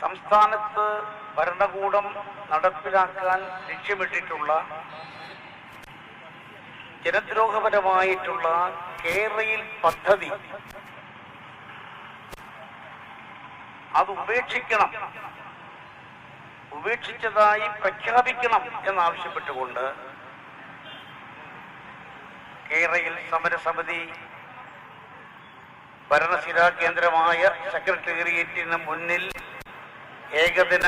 സംസ്ഥാനത്ത് ഭരണകൂടം നടപ്പിലാക്കാൻ ലക്ഷ്യമിട്ടിട്ടുള്ള ജനദ്രോഹപരമായിട്ടുള്ള കേരയിൽ പദ്ധതി അത് ഉപേക്ഷിക്കണം. ഉപേക്ഷിച്ചതായി പ്രഖ്യാപിക്കണം എന്നാവശ്യപ്പെട്ടുകൊണ്ട് കേരയിൽ സമരസമിതി ഭരണസിരാ കേന്ദ്രമായ സെക്രട്ടേറിയറ്റിന് മുന്നിൽ ഏകദിന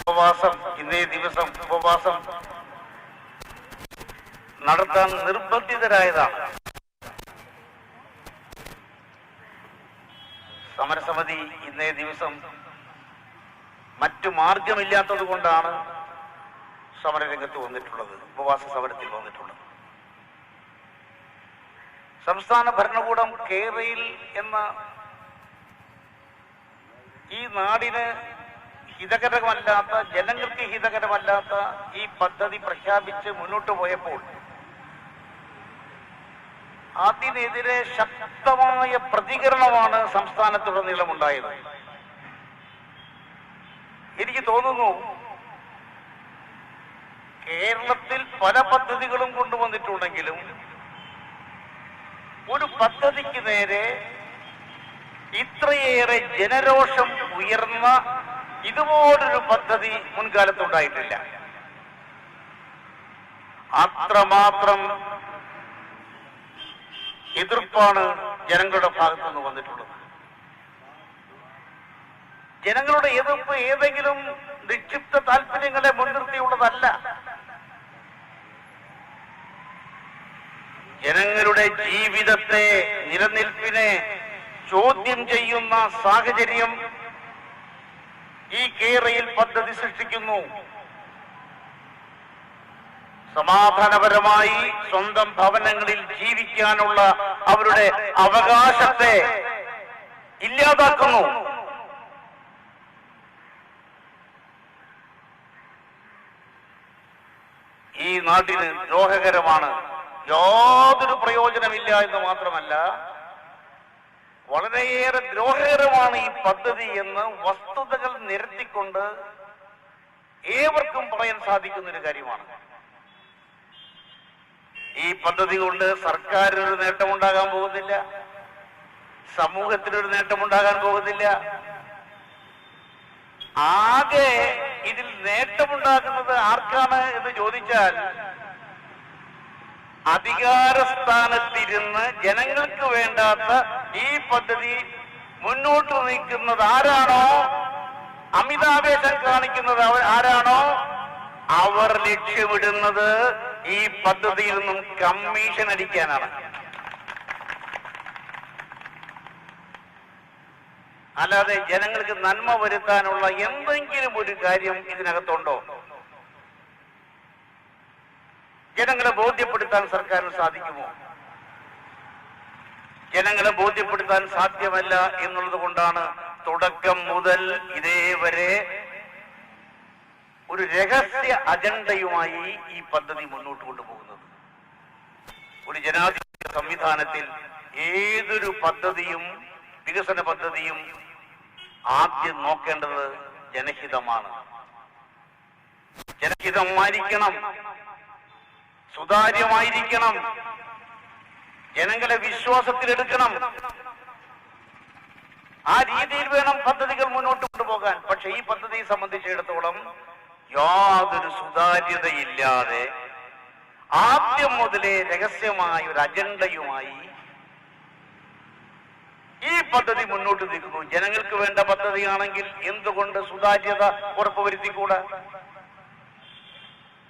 ഉപവാസം ഇന്നേ ദിവസം ഉപവാസം നടത്താൻ നിർബന്ധിതരായതാണ്. സമരസമിതി ഇന്നേ ദിവസം മറ്റു മാർഗമില്ലാത്തത് കൊണ്ടാണ് സമരരംഗത്ത് വന്നിട്ടുള്ളത് ഉപവാസ സമരത്തിൽ വന്നിട്ടുള്ളത്. സംസ്ഥാന ഭരണകൂടം കേരയിൽ എന്ന ഈ നാടിന് ഹിതകരമല്ലാത്ത ജനങ്ങൾക്ക് ഹിതകരമല്ലാത്ത ഈ പദ്ധതി പ്രഖ്യാപിച്ച് മുന്നോട്ട് പോയപ്പോൾ അതിനെതിരെ ശക്തമായ പ്രതികരണമാണ് സംസ്ഥാനത്തുടനീളം ഉണ്ടായത് എനിക്ക് തോന്നുന്നു കേരളത്തിൽ പല പദ്ധതികളും കൊണ്ടുവന്നിട്ടുണ്ടെങ്കിലും ഒരു പദ്ധതിക്ക് നേരെ ഇത്രയേറെ ജനരോഷം ഉയർന്ന ഇതുപോലൊരു പദ്ധതി മുൻകാലത്തുണ്ടായിട്ടില്ല. അത്രമാത്രം എതിർപ്പാണ് ജനങ്ങളുടെ ഭാഗത്തു നിന്ന് വന്നിട്ടുള്ളത്. ജനങ്ങളുടെ എതിർപ്പ് ഏതെങ്കിലും നിക്ഷിപ്ത താല്പര്യങ്ങളെ മുൻനിർത്തിയുള്ളതല്ല. ജനങ്ങളുടെ ജീവിതത്തെ നിലനിൽപ്പിനെ ചോദ്യം ചെയ്യുന്ന സാഹചര്യം ഈ കേരയിൽ പദ്ധതി സൃഷ്ടിക്കുന്നു. സമാധാനപരമായി സ്വന്തം ഭവനങ്ങളിൽ ജീവിക്കാനുള്ള അവരുടെ അവകാശത്തെ ഇല്ലാതാക്കുന്നു. ഈ നാട്ടിന് ദ്രോഹകരമാണ് യാതൊരു പ്രയോജനമില്ല എന്ന് മാത്രമല്ല വളരെയേറെ ദ്രോഹകരമാണ് ഈ പദ്ധതി എന്ന് വസ്തുതകൾ നിരത്തിക്കൊണ്ട് ഏവർക്കും പറയാൻ സാധിക്കുന്ന ഒരു കാര്യമാണ്. ഈ പദ്ധതി കൊണ്ട് സർക്കാരിനൊരു നേട്ടമുണ്ടാകാൻ പോകുന്നില്ല സമൂഹത്തിനൊരു നേട്ടമുണ്ടാകാൻ പോകുന്നില്ല. ആകെ ഇതിൽ നേട്ടമുണ്ടാകുന്നത് ആർക്കാണ് എന്ന് ചോദിച്ചാൽ അധികാരസ്ഥാനത്തിരുന്ന് ജനങ്ങൾക്ക് വേണ്ടാത്ത ഈ പദ്ധതി മുന്നോട്ട് നീക്കുന്നത് ആരാണോ? അമിതാവേശം കാണിക്കുന്നത് ആരാണോ? അവർ ലക്ഷ്യമിടുന്നത് ഈ പദ്ധതിയിൽ നിന്നും കമ്മീഷൻ അടിക്കാനാണ്. അല്ലാതെ ജനങ്ങൾക്ക് നന്മ വരുത്താനുള്ള എന്തെങ്കിലും ഒരു കാര്യം ഇതിനകത്തുണ്ടോ? ജനങ്ങളെ ബോധ്യപ്പെടുത്താൻ സർക്കാരിന് സാധിക്കുമോ? ജനങ്ങളെ ബോധ്യപ്പെടുത്താൻ സാധ്യമല്ല എന്നുള്ളത് കൊണ്ടാണ് തുടക്കം മുതൽ ഇതേവരെ ഒരു രഹസ്യ അജണ്ടയുമായി ഈ പദ്ധതി മുന്നോട്ട് കൊണ്ടുപോകുന്നത്. ഒരു ജനാധിപത്യ സംവിധാനത്തിൽ ഏതൊരു പദ്ധതിയും വികസന പദ്ധതിയും ആദ്യം നോക്കേണ്ടത് ജനഹിതമാണ്. ജനഹിതമായിരിക്കണം സുതാര്യമായിരിക്കണം. ജനങ്ങളെ വിശ്വാസത്തിലെടുക്കണം. ആ രീതിയിൽ വേണം പദ്ധതികൾ മുന്നോട്ട് കൊണ്ടുപോകാൻ. പക്ഷെ ഈ പദ്ധതിയെ സംബന്ധിച്ചിടത്തോളം യാതൊരു സുതാര്യതയില്ലാതെ ആദ്യം മുതലേ രഹസ്യമായ ഒരു അജണ്ടയുമായി ഈ പദ്ധതി മുന്നോട്ട് നിൽക്കുന്നു ജനങ്ങൾക്ക് വേണ്ട പദ്ധതിയാണെങ്കിൽ എന്തുകൊണ്ട് സുതാര്യത ഉറപ്പുവരുത്തിക്കൂടാ?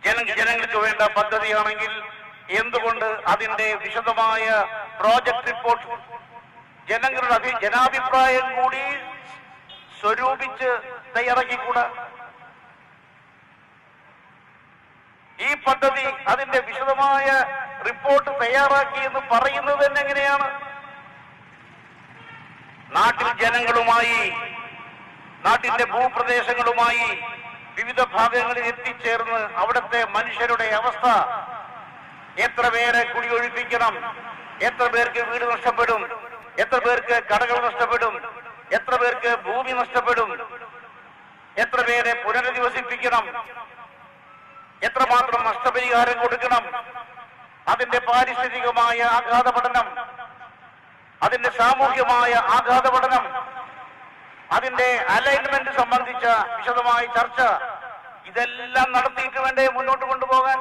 ജന ജനങ്ങൾക്ക് വേണ്ട പദ്ധതിയാണെങ്കിൽ എന്തുകൊണ്ട് അതിന്റെ വിശദമായ പ്രോജക്ട് റിപ്പോർട്ട് ജനങ്ങളുടെ അഭി ജനാഭിപ്രായം കൂടി സ്വരൂപിച്ച് തയ്യാറാക്കിക്കൂടാ? ഈ പദ്ധതി അതിന്റെ വിശദമായ റിപ്പോർട്ട് തയ്യാറാക്കി എന്ന് പറയുന്നത് തന്നെ എങ്ങനെയാണ്? നാട്ടിൽ ജനങ്ങളുമായി നാട്ടിന്റെ ഭൂപ്രദേശങ്ങളുമായി വിവിധ ഭാഗങ്ങളിൽ എത്തിച്ചേർന്ന് അവിടുത്തെ മനുഷ്യരുടെ അവസ്ഥ എത്ര പേരെ കുടിയൊഴിപ്പിക്കണം എത്ര പേർക്ക് വീട് നഷ്ടപ്പെടും? എത്ര പേർക്ക് കടകൾ നഷ്ടപ്പെടും? എത്ര പേർക്ക് ഭൂമി നഷ്ടപ്പെടും? എത്ര പേരെ പുനരധിവസിപ്പിക്കണം? എത്രമാത്രം നഷ്ടപരിഹാരം കൊടുക്കണം? അതിന്റെ പാരിസ്ഥിതികമായ ആഘാത പഠനം അതിന്റെ സാമൂഹ്യമായ ആഘാത പഠനം അതിന്റെ അലൈൻമെന്റ് സംബന്ധിച്ച വിശദമായ ചർച്ച ഇതെല്ലാം നടത്തിയിട്ട് വേണ്ടേ മുന്നോട്ട് കൊണ്ടുപോകാൻ?